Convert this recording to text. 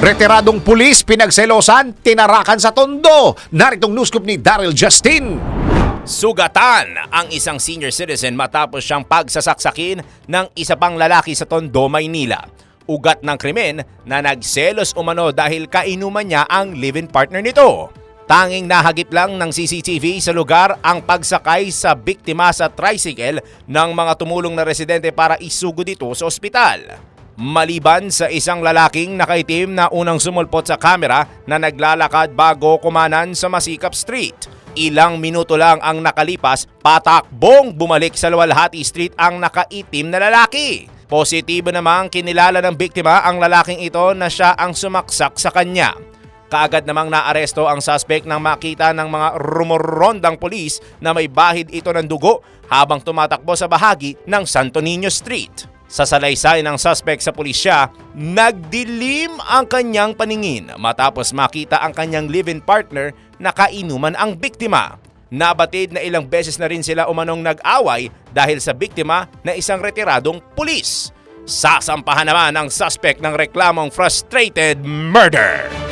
Retiradong pulis pinagselosan, tinarakan sa tondo. Naritong newscoop ni Daryl Justin. Sugatan ang isang senior citizen matapos siyang pagsasaksakin ng isa pang lalaki sa Tondo, Maynila. Ugat ng krimen na nagselos umano dahil kainuman niya ang live-in partner nito. Tanging nahagip lang ng CCTV sa lugar ang pagsakay sa biktima sa tricycle ng mga tumulong na residente para isugod ito sa ospital. Maliban sa isang lalaking nakaitim na unang sumulpot sa kamera na naglalakad bago kumanan sa Masikap Street. Ilang minuto lang ang nakalipas, patakbong bumalik sa Luwalhati Street ang nakaitim na lalaki. Positibo namang kinilala ng biktima ang lalaking ito na siya ang sumaksak sa kanya. Kaagad namang naaresto ang suspect nang makita ng mga rumorondang polis na may bahid ito ng dugo habang tumatakbo sa bahagi ng Santo Niño Street. Sa salaysay ng suspect sa pulisya, nagdilim ang kanyang paningin matapos makita ang kanyang live-in partner na kainuman ang biktima. Nabatid na ilang beses na rin sila umanong nag-away dahil sa biktima na isang retiradong pulis. Sasampahan naman ang suspect ng reklamong frustrated murder.